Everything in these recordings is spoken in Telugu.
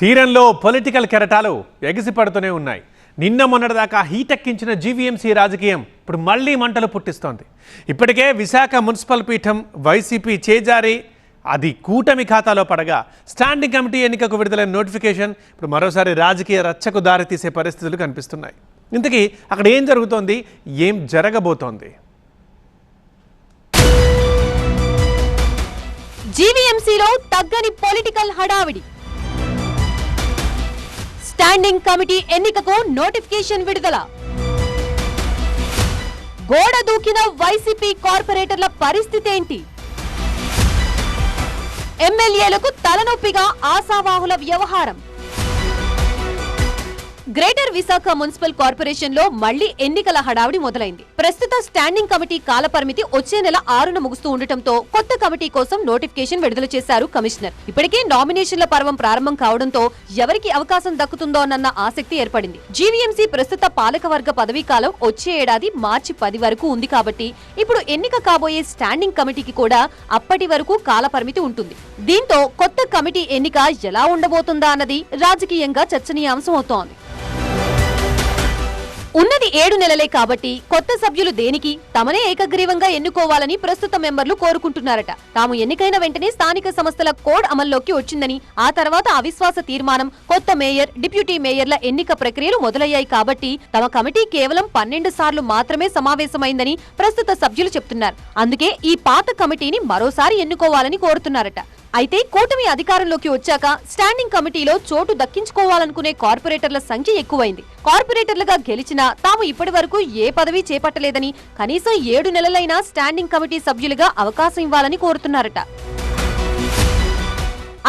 తీరంలో పొలిటికల్ కెరటాలు ఎగిసిపడుతూనే ఉన్నాయి. నిన్న మొన్నటిదాకా హీటెక్కించిన జీవీఎంసీ రాజకీయం ఇప్పుడు మళ్ళీ మంటలు పుట్టిస్తోంది. ఇప్పటికే విశాఖ మున్సిపల్ పీఠం వైసీపీ చేజారి అది కూటమి ఖాతాలో పడగా స్టాండింగ్ కమిటీ ఎన్నికకు విడుదలైన నోటిఫికేషన్ ఇప్పుడు మరోసారి రాజకీయ రచ్చకు దారితీసే పరిస్థితులు కనిపిస్తున్నాయి. ఇంతకీ అక్కడ ఏం జరుగుతోంది? ఏం జరగబోతోంది? జీవీఎంసీలో తగ్గని పొలిటికల్ హడావిడి. స్టాండింగ్ కమిటీ ఎన్నికకు నోటిఫికేషన్ విడుదల. గోడ దూకిన వైసీపీ కార్పొరేటర్ల పరిస్థితి ఏంటి? ఎమ్మెల్యేలకు తలనొప్పిగా ఆశావాహుల వ్యవహారం. గ్రేటర్ విశాఖ మున్సిపల్ కార్పొరేషన్లో మళ్ళీ ఎన్నికల హడావిడి మొదలైంది. ప్రస్తుత స్టాండింగ్ కమిటీ కాలపరిమితి వచ్చే నెల ఆరున ముగుస్తూ ఉండటంతో కొత్త కమిటీ కోసం నోటిఫికేషన్ విడుదల చేశారు కమిషనర్. ఇప్పటికే నామినేషన్ల పర్వం ప్రారంభం కావడంతో ఎవరికి అవకాశం దక్కుతుందోనన్న ఆసక్తి ఏర్పడింది. జీవీఎంసీ ప్రస్తుత పాలకవర్గ పదవీ కాలం వచ్చే ఏడాది మార్చి పది వరకు ఉంది కాబట్టి ఇప్పుడు ఎన్నిక కాబోయే స్టాండింగ్ కమిటీకి కూడా అప్పటి వరకు కాలపరిమితి ఉంటుంది. దీంతో కొత్త కమిటీ ఎన్నిక ఎలా ఉండబోతుందా అన్నది రాజకీయంగా చర్చనీయాంశం అవుతోంది. ఉన్నది ఏడు నెలలే కాబట్టి కొత్త సభ్యులు దేనికి? తమనే ఏకగ్రీవంగా ఎన్నుకోవాలని ప్రస్తుత మెంబర్లు కోరుకుంటున్నారట. తాము ఎన్నికైన వెంటనే స్థానిక సంస్థల కోడ్ అమల్లోకి వచ్చిందని ఆ తర్వాత అవిశ్వాస తీర్మానం కొత్త మేయర్ డిప్యూటీ మేయర్ల ఎన్నిక ప్రక్రియలు మొదలయ్యాయి కాబట్టి తమ కమిటీ కేవలం పన్నెండు సార్లు మాత్రమే సమావేశమైందని ప్రస్తుత సభ్యులు చెప్తున్నారు. అందుకే ఈ పాత కమిటీని మరోసారి ఎన్నుకోవాలని కోరుతున్నారట. అయితే కూటమి అధికారంలోకి వచ్చాక స్టాండింగ్ కమిటీలో చోటు దక్కించుకోవాలనుకునే కార్పొరేటర్ల సంఖ్య ఎక్కువైంది. కార్పొరేటర్లుగా గెలిచినా తాము ఇప్పటి వరకు ఏ పదవి చేపట్టలేదని కనీసం ఏడు నెలలైనా స్టాండింగ్ కమిటీ సభ్యులుగా అవకాశం ఇవ్వాలని కోరుతున్నారట.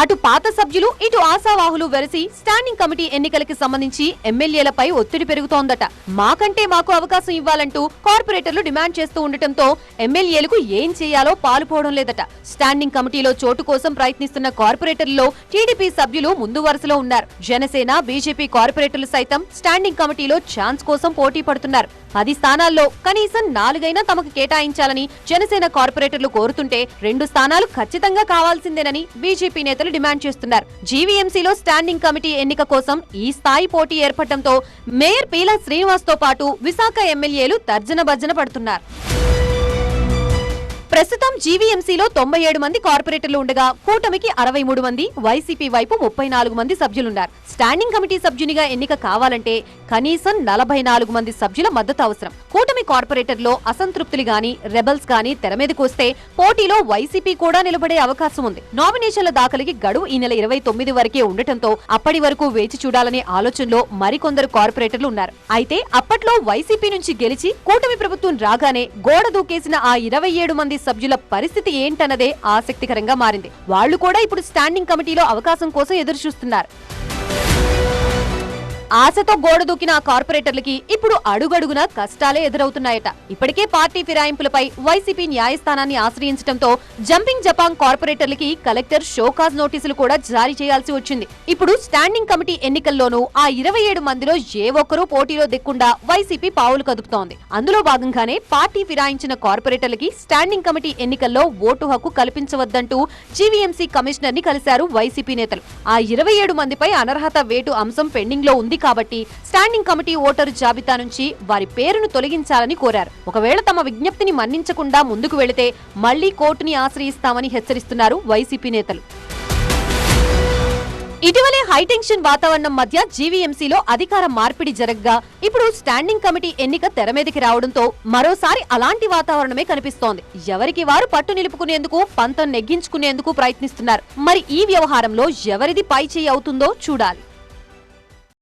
అటు పాత సభ్యులు ఇటు ఆశావాహులు వెరసి స్టాండింగ్ కమిటీ ఎన్నికలకి సంబంధించి ఎమ్మెల్యేలపై ఒత్తిడి పెరుగుతోందట. మాకంటే మాకు అవకాశం ఇవ్వాలంటూ కార్పొరేటర్లు డిమాండ్ చేస్తూ ఉండటంతో ఎమ్మెల్యేలకు ఏం చేయాలో పాలుపోవడం లేదట. స్టాండింగ్ కమిటీలో చోటు కోసం ప్రయత్నిస్తున్న కార్పొరేటర్లలో టీడీపీ సభ్యులు ముందు వరుసలో ఉన్నారు. జనసేన బీజేపీ కార్పొరేటర్లు సైతం స్టాండింగ్ కమిటీలో ఛాన్స్ కోసం పోటీ పడుతున్నారు. పది స్థానాల్లో కనీసం నాలుగైనా తమకు కేటాయించాలని జనసేన కార్పొరేటర్లు కోరుతుంటే రెండు స్థానాలు ఖచ్చితంగా కావాల్సిందేనని బీజేపీ నేతలు డిమాండ్ చేస్తున్నారు. జీవీఎంసీలో స్టాండింగ్ కమిటీ ఎన్నిక కోసం ఈ స్థాయి పోటీ ఏర్పడటంతో మేయర్ పీలా శ్రీనివాస్తో పాటు విశాఖ ఎమ్మెల్యేలు తర్జన భర్జన పడుతున్నారు. ప్రస్తుతం జీవీఎంసీలో తొంభై ఏడు మంది కార్పొరేటర్లు ఉండగా కూటమికి అరవై మూడు మంది వైసీపీ వైపు ముప్పై నాలుగు మంది సభ్యులున్నారు. స్టాండింగ్ కమిటీ సభ్యునిగా ఎన్నిక కావాలంటే కనీసం నలభై నాలుగు మంది సభ్యుల మద్దతు అవసరం. కూటమి కార్పొరేటర్లో అసంతృప్తులు గాని రెబల్స్ గాని తెర మీదకు వస్తే పోటీలో వైసీపీ కూడా నిలబడే అవకాశం ఉంది. నామినేషన్ల దాఖలికి గడువు ఈ నెల ఇరవై తొమ్మిది వరకే ఉండటంతో అప్పటి వరకు వేచి చూడాలనే ఆలోచనలో మరికొందరు కార్పొరేటర్లు ఉన్నారు. అయితే అప్పట్లో వైసీపీ నుంచి గెలిచి కూటమి ప్రభుత్వం రాగానే గోడ దూకేసిన ఆ ఇరవై ఏడు మంది సభ్యుల పరిస్థితి ఏంటన్నదే ఆసక్తికరంగా మారింది. వాళ్ళు కూడా ఇప్పుడు స్టాండింగ్ కమిటీలో అవకాశం కోసం ఎదురు చూస్తున్నారు ఆశతో గోడ దూకిన కార్పొరేటర్లకి ఇప్పుడు అడుగడుగున కష్టాలే ఎదురవుతున్నాయట. ఇప్పటికే పార్టీ ఫిరాయింపులపై వైసీపీ న్యాయస్థానాన్ని ఆశ్రయించడంతో జంపింగ్ జపాంగ్ కార్పొరేటర్లకి కలెక్టర్ షోకాజ్ నోటీసులు కూడా జారీ చేయాల్సి వచ్చింది. ఇప్పుడు స్టాండింగ్ కమిటీ ఎన్నికల్లోనూ ఆ ఇరవై ఏడు మందిలో ఏ ఒక్కరూ పోటీలో దిక్కుండా వైసీపీ పావులు కదుపుతోంది. అందులో భాగంగానే పార్టీ ఫిరాయించిన కార్పొరేటర్లకి స్టాండింగ్ కమిటీ ఎన్నికల్లో ఓటు హక్కు కల్పించవద్దంటూ జీవీఎంసీ కమిషనర్ని కలిశారు వైసీపీ నేతలు. ఆ ఇరవై ఏడు మందిపై అనర్హత వేటు అంశం పెండింగ్లో ఉంది కాబట్టి స్టాండింగ్ కమిటీ ఓటరు జాబితా నుంచి వారి పేరును తొలగించాలని కోరారు. ఒకవేళ తమ విజ్ఞప్తిని మన్నించకుండా ముందుకు వెళితే మళ్ళీ కోర్టుని ఆశ్రయిస్తామని హెచ్చరిస్తున్నారు వైసీపీ నేతలు. ఇటీవలే హైటెన్షన్ వాతావరణం మధ్య జీవీఎంసీలో అధికార మార్పిడి జరగగా. ఇప్పుడు స్టాండింగ్ కమిటీ ఎన్నిక తెర మీదకి రావడంతో మరోసారి అలాంటి వాతావరణమే కనిపిస్తోంది. ఎవరికి వారు పట్టు నిలుపుకునేందుకు పంతం నెగ్గించుకునేందుకు ప్రయత్నిస్తున్నారు. మరి ఈ వ్యవహారంలో ఎవరిది పై చేయి అవుతుందో చూడాలి.